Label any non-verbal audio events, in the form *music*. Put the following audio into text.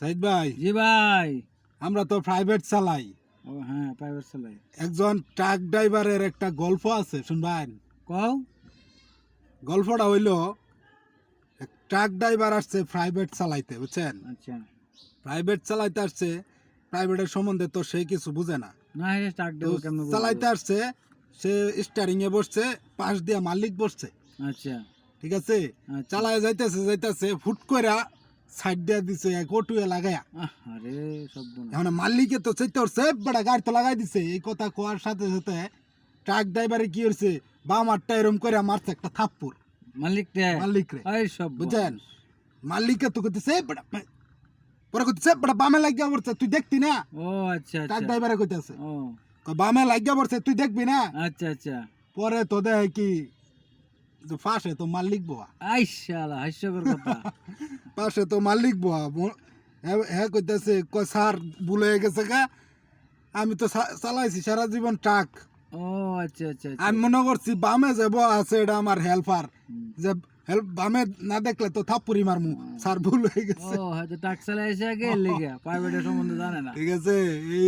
সাইদ ভাই? জি ভাই। আমরা তো প্রাইভেট চালাই। ও হ্যাঁ প্রাইভেট চালাই। একজন ট্রাক ড্রাইভারের একটা গল্প আছে শুনবেন? কও? গল্পটা হইল ট্রাক ড্রাইভার আসছে প্রাইভেট চালাইতে বুঝছেন? আচ্ছা। প্রাইভেট চালাইতে আসছে প্রাইভেটের সম্বন্ধে তো সে কিছু বুঝে না। না তো কেমন চালাইতে আসছে সে স্টারিং এ বসছে পাশ দিয়া মালিক বসছে। আচ্ছা। ঠিক আছে? আচ্ছা। চালায় যাইতেছে যাইতেছে ফুট কইরা সাইড দিয়া দিছে এক লাগায়া। আরে এখন মালিকে তো উঠছে বড় গাড়ি তো লাগাই দিছে। এই কথা কোয়ার সাথে সাথে ট্রাক ড্রাইভারে কি হচ্ছে বাম আটটা এরম করে মারছে একটা থাপ্পুর মালিক রে। মালিক রে। এই সব বুঝছেন? মালিকে তো কইতেছে বড় পরে কইতেছে বড় বামে লাগিয়া পড়ছে তুই দেখতি না? ও আচ্ছা ট্রাক আচ্ছা। ড্রাইভারে কইতেছে। ও। বামে লাগিয়া পড়ছে তুই দেখবি না? আচ্ছা আচ্ছা। পরে তো দেখে কি ফাঁসে তো মালিক বোয়া। আইশালা হাস্যকর কথা। পাশে তো মালিক বোয়া। *laughs* হ্যাঁ- হ্যাঁ কইতেছে কয় স্যার ভুল হয়ে গেছে গা। আমি তো চালাইছি সারা জীবন ট্রাক। ও আচ্ছা আচ্ছা আচ্ছা। আমি মনে করছি বামে যে বয়া আছে এটা আমার হেল্পার। যে হেল্প বামে না দেখলে তো থাপ্পুরি মারমু। স্যার ভুল হয়ে ও গেছে হয়তো টাক চালাই এসে আগে লেগে। *laughs* প্রাইভেটের সম্বন্ধে জানে না। ঠিক আছে এই